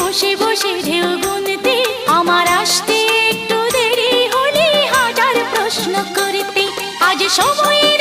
বসে বসে ঢেউ গুনতে। আমার আসতে একটু দেরি হলে হাজার প্রশ্ন করতে আজ সময়ের